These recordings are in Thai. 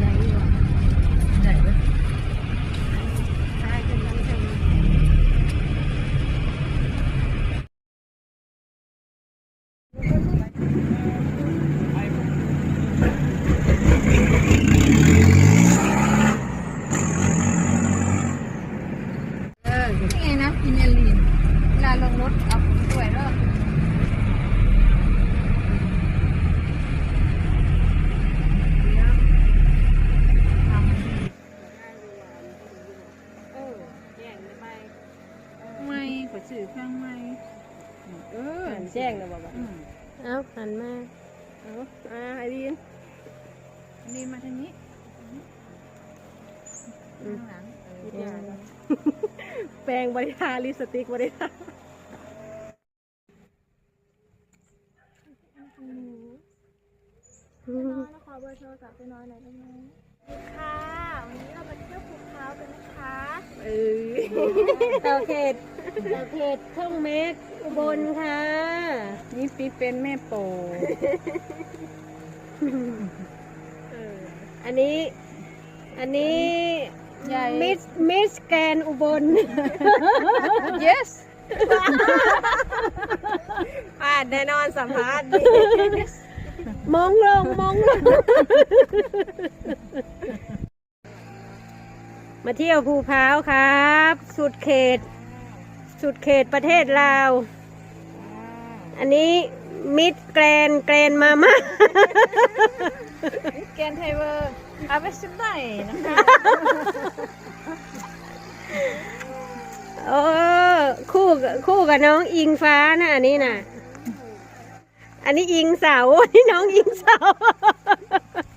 ได้อยู่ไหนเว้ยใช่เป็นมันเป็นเออนี่ไงนะพิเนลีนเวลาลงรถเอาด้วยแล้วไม่ขอสื่อข้างไม่เออ หัน แจ้งนะบอกว่าอืมเอ้าหันมาเอ้าอ่าไอรีนนี่มาทางนี้อืมข้างหลังเอออย่าแปรงบริทาลิปสติกบริทาน้อยนะขอเบอร์โทรศัพท์ไปน้อยหน่อยได้ไหมค่ะ วันนี้เราไปเที่ยวภูเขากันนะคะเออเต่าเขตเต่าเขตช่องเมกอุบลค่ะ นี่ปีเป็นแม่โปอันนี้ อันนี้ใหญ่ มิสมิสแกนอุบล yes อ่าแน่นอนสัมภาษณ์ดีมองลงมองลง มาเที่ยวภูพร้าวครับ สุดเขต สุดเขตประเทศลาว อันนี้มิดแกรนแกรนมาม่าแกนไทเวอร์เอาไปชิมหน่อยนะคะโอ้คู่กับคู่กับน้องอิงฟ้านะอันนี้นะอันนี้อิงเสาอันนี้น้องอิงเสา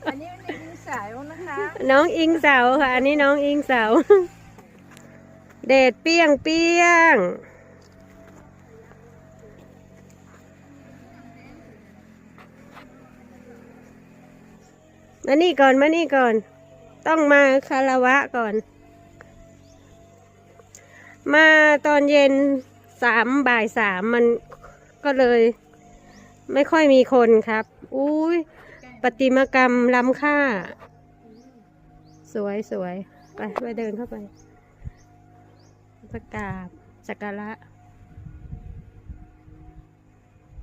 อันนี้มันเป็นสายนะคะ น้องอิงเสาค่ะ อันนี้น้องอิงเสาเดดเปี้ยงเปี้ยง มานี่ก่อนมานี่ก่อน ต้องมาคารวะก่อน มาตอนเย็นสามบ่ายสามมันก็เลย ไม่ค่อยมีคนครับ อุ้ยประติมากรรมล้ำค่า สวยสวยไปไปเดินเข้าไปสักกราบสักการะ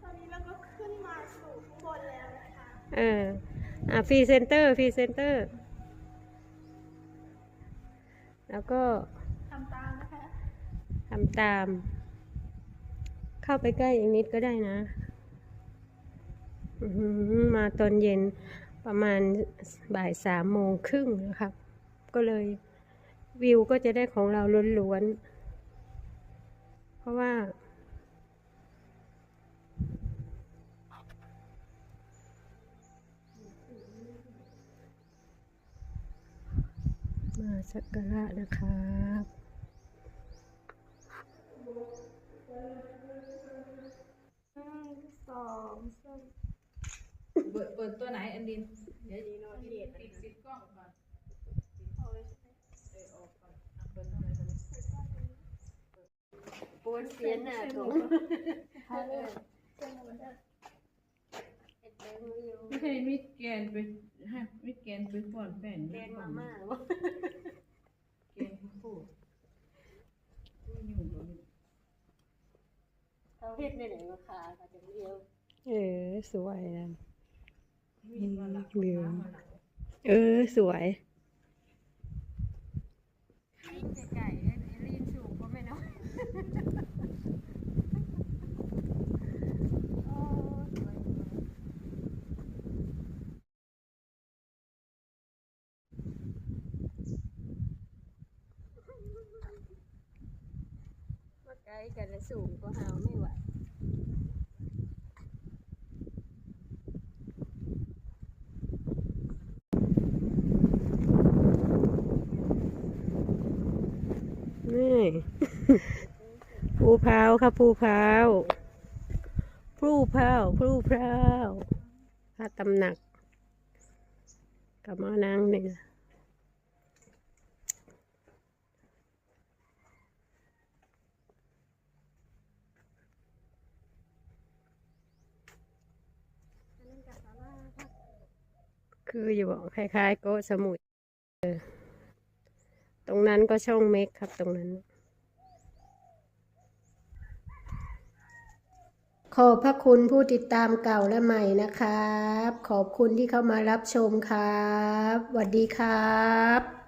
ตอนนี้เราก็ขึ้นมาสู่ข้างบนแล้วนะคะเออ อะฟรีเซนเตอร์ฟรีเซนเตอร์ แล้วก็ทำตามนะคะทำตาม เข้าไปใกล้อีกนิดก็ได้นะมาตอนเย็นประมาณบ่ายสามโมงครึ่งนะครับ ก็เลยวิวก็จะได้ของเราล้วนๆเพราะว่า มาสักการะนะครับหนึ่งสองสามเปิดเปิดตัวไหนอันดิน เดี๋ยวยีโน่ที่ปิดปิดกล้องก่อนเอาเลยใช่ไหมเออออกก่อนอะเปิดตรงไหนตรงนี้ปวนเสียนหน้าตรงเออเจ้าหนูจะไม่ใช่มิดแกนไป ให้มิดแกนไปก่อนแป้งแกงมาม่าแกนคู่คู่อยู่ตรงนี้เขาเฮ็ดในไหนมาคาค่ะจะเดียวเออ สวยนะมีวันหลังวิววันหลังเออ สวย ไก่ไอ้ลีนสูงก็ไม่น้อย มา ไกลกันและสูงก็หาไม่ไหวนี่ภูพาวครับภูพาวภูพร้าวภูพร้าวพระตำหนักกับมานางนี่นะ คืออยู่บอกคล้ายๆโกสมุยตรงนั้นก็ช่องเมกครับตรงนั้น ขอบพระคุณผู้ติดตามเก่าและใหม่นะครับ ขอบคุณที่เข้ามารับชมครับสวัสดีครับ